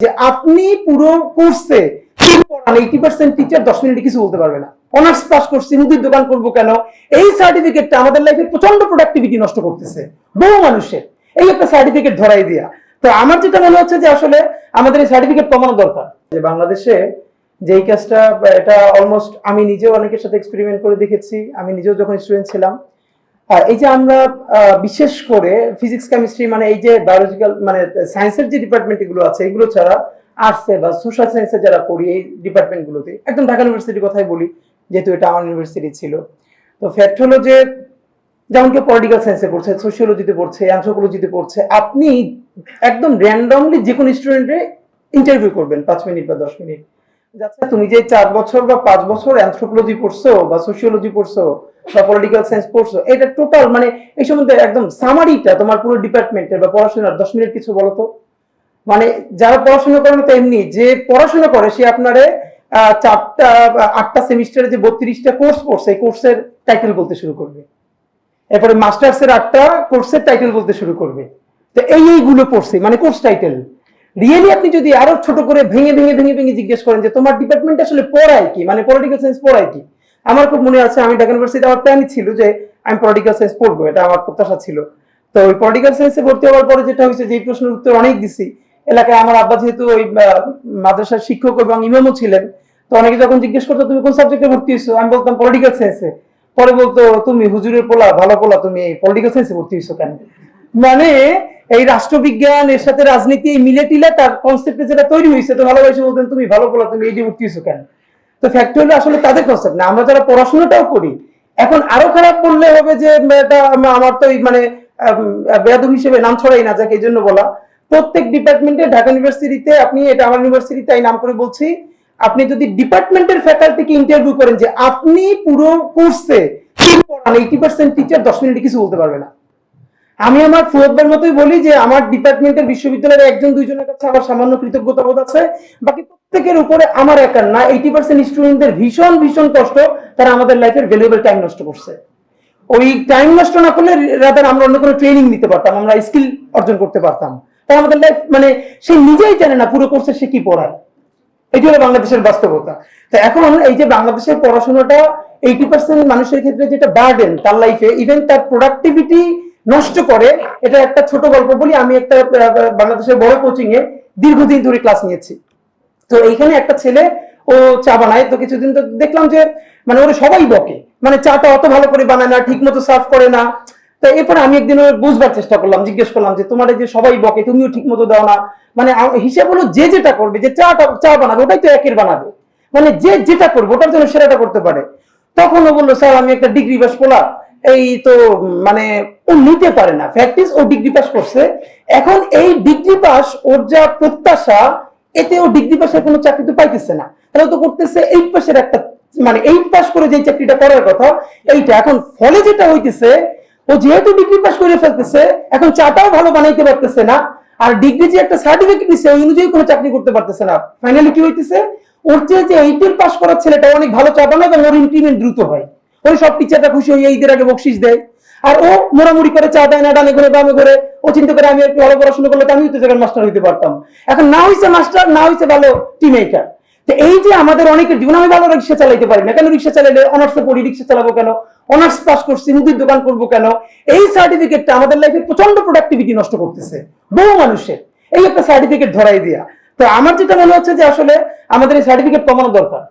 যে আপনি পুরো কোর্সে বহু মানুষের। এই একটা সার্টিফিকেট তো আমার যেটা মনে হচ্ছে যে আসলে আমাদের এই সার্টিফিকেট দরকার। যে বাংলাদেশে কাজটা এটা অলমোস্ট আমি নিজেও অনেকের সাথে এক্সপেরিমেন্ট করে দেখেছি। আমি নিজেও যখন স্টুডেন্ট ছিলাম এই যে আমরা বিশেষ করে ফিজিক্স কেমিস্ট্রি মানে এই যে বায়োলজিক্যাল মানে সায়েন্সের যে ডিপার্টমেন্টগুলো আছে, এগুলো ছাড়া আর্টসে বা সোশ্যাল সায়েন্সে যারা পড়ি, এই ডিপার্টমেন্ট গুলোতে, একদম ঢাকা ইউনিভার্সিটির কথাই বলি, যেহেতু এটা আমার ইউনিভার্সিটি ছিল। তো ফ্যাক্ট হলো যে, যেমন কেউ পলিটিক্যাল সায়েন্সে পড়ছে সোশিওলজিতে পড়ছে অ্যান্থ্রোপোলজিতে পড়ছে, আপনি একদম র্যান্ডমলি যে কোনো স্টুডেন্টে ইন্টারভিউ করবেন, পাঁচ মিনিট বা দশ মিনিট। তুমি যে চার বছর বা পাঁচ বছর অ্যান্থ্রোপোলজি পড়ছো বা সোশিওলজি পড়ছো বা পলিটিক্যাল সায়েন্স পড়ছো, এটা টোটাল মানে এই সম্বন্ধে একদম সামারিটা তোমার পুরো ডিপার্টমেন্টের বা পড়াশোনার, দশ মিনিট কিছু বলো তো? মানে যারা পড়াশোনা করে তো এমনি, যে পড়াশোনা করে সে আপনারে চারটা আটটা সেমিস্টারে যে বত্রিশটা কোর্স পড়ছে, এই কোর্সের টাইটেল বলতে শুরু করবে। এরপরে মাস্টার্স এর আটটা কোর্সের টাইটেল বলতে শুরু করবে। তো এই এইগুলো পড়ছে মানে কোর্স টাইটেল রিয়েলি আপনি যদি আরও ছোট করে ভেঙে ভেঙে ভেঙে ভেঙে জিজ্ঞেস করেন যে, তোমার ডিপার্টমেন্ট আসলে পড়ায় কি মানে পলিটিক্যাল সায়েন্স পড়ায় কি আমার খুব মনে আছে, আমি ঢাকা ইউনিভার্সিটি আমার প্ল্যানই ছিল যে, আমি পলিটিক্যাল সায়েন্স পড়ব, এটা আমার প্রত্যাশা ছিল। তো ওই পলিটিক্যাল সায়েন্সে ভর্তি হওয়ার পরে যেটা হয়েছে, যে প্রশ্নের উত্তর অনেক দিছি। এলাকায় আমার আব্বা যেহেতু ওই মাদ্রাসার শিক্ষক এবং ইমামও ছিলেন, তো অনেকে যখন জিজ্ঞেস করতো, তুমি কোন সাবজেক্টে ভর্তি হয়েছো? আমি বলতাম পলিটিক্যাল সায়েন্সে পরে বলতো, তুমি হুজুরের পোলা, ভালো পোলা, তুমি পলিটিক্যাল সায়েন্সে ভর্তি হয়েছো কেন? মানে এই রাষ্ট্রবিজ্ঞান এর সাথে রাজনীতি, এই মিলে টিলে তার কনসেপ্টে যেটা তৈরি হয়েছে তো ভালোবাসে বলতেন, তুমি ভালো পোলা তুমি এই ভর্তি হয়েছো কেন? তো ফ্যাক্ট হলো আসলে তাদের কনসেপ্ট না। আমরা যারা পড়াশোনাটাও করি, এখন আরও খারাপ বললে হবে যে আমার তো মানে বেয়াদব হিসেবে নাম ছড়াই না, যাকে এই জন্য বলা। প্রত্যেক ডিপার্টমেন্টে ঢাকা ইউনিভার্সিটিতে আপনি, এটা আমার ইউনিভার্সিটি তাই নাম করে বলছি, আপনি যদি ডিপার্টমেন্টের ফ্যাকাল্টিকে ইন্টারভিউ করেন যে, আপনি পুরো কোর্সে এইটি পার্সেন্ট টিচার দশ মিনিটে কিছু বলতে পারবে না। আমি আমার ফুয়াদের মতোই বলি যে আমার ডিপার্টমেন্টের বিশ্ববিদ্যালয়ের একজন, দুইজনের কাছে আমার সামান্য কৃতজ্ঞতা বোধ আছে। বাকি প্রত্যেকের উপরে আমার একার না এইটি পার্সেন্ট স্টুডেন্টদের ভীষণ ভীষণ কষ্ট তারা আমাদের লাইফের ভ্যালুয়েবল টাইম নষ্ট করছে। ওই টাইম নষ্ট না করলে রাদার আমরা অন্য কোনো ট্রেনিং নিতে পারতাম, আমরা স্কিল অর্জন করতে পারতাম। তাই আমাদের লাইফ মানে সে নিজেই জানে না পুরো কোর্সে সে কি পড়ায়। এটি হলো বাংলাদেশের বাস্তবতা। তো এখন এই যে বাংলাদেশের পড়াশোনাটা এইটি পার্সেন্ট মানুষের ক্ষেত্রে যেটা বার্ডেন তার লাইফে ইভেন তার প্রোডাক্টিভিটি নষ্ট করে। এটা একটা ছোট গল্প বলি, আমি একটা বাংলাদেশের বড় কোচিং এ দীর্ঘদিন ধরে ক্লাস নিয়েছি। তো এইখানে একটা ছেলে, ও চা বানায়। তো কিছুদিন তো দেখলাম যে মানে ওরা সবাই বকে। মানে চাটা অত ভালো করে বানায় না ঠিক মতো সার্ভ করে না। তো এরপরে আমি একদিন বুঝবার চেষ্টা করলাম, জিজ্ঞেস করলাম যে, তোমার যে সবাই বকে, তুমিও ঠিক মতো দাও না। মানে হিসাব হলো যে যেটা করবে, যে চাটা, চা বানাবে, ওটাই তো একের বানাবে। মানে যে যেটা করবে, ওটার জন্য সেরাটা করতে পারে। তখন ও বলল, স্যার, আমি একটা ডিগ্রি বাস পোলা এই তো মানে ও নিতে পারে না। ফ্যাক্টিস ও ডিগ্রি পাস করছে। এখন এই ডিগ্রি পাস ওর যা প্রত্যাশা, এতে ও ডিগ্রি পাসের কোনো চাকরি তো পাইতেছে না। তাহলে তো করতেছে এইট পাসের একটা মানে এইট পাস করে যে চাকরিটা করার কথা, এইটা এখন ফলে যেটা হইতেছে, ও যেহেতু ডিগ্রি পাস করে ফেলতেছে, এখন চাটাও ভালো বানাইতে পারতেছে না, আর ডিগ্রি যে একটা সার্টিফিকেট দিচ্ছে ওই অনুযায়ী কোনো চাকরি করতে পারতেছে না। ফাইনালি কি হইতেছে? ওর চেয়ে যে এইটের পাস করার ছেলেটা অনেক ভালো চা বানায় এবং ওর ইনক্রিমেন্ট দ্রুত হয়। ওই সব টিচারটা খুশি হয়ে ঈদের আগে বকশিস দেয়। আর ও মোড়ামুড়ি করে চা দেয় না, ডানে করে বামে করে। ও চিন্তা করে আমি একটু ভালো পড়াশোনা করলে তো আমিও তো জায়গায় মাস্টার হইতে পারতাম। এখন না হইছে মাস্টার না হইছে ভালো টিমেকার তো এই যে আমাদের অনেকের জীবন, আমি ভালো রিক্সা চালাইতে পারি না। কেন রিক্সা চালাইলে অনার্সে পড়ি, রিক্সা চালাবো কেন? অনার্স পাস করছি, মুদির দোকান করব কেন? এই সার্টিফিকেটটা আমাদের লাইফে প্রচণ্ড প্রোডাক্টিভিটি নষ্ট করতেছে। বহু মানুষের। এই একটা সার্টিফিকেট ধরাই দিয়া। তো আমার যেটা মনে হচ্ছে যে আসলে আমাদের এই সার্টিফিকেট কমানো দরকার।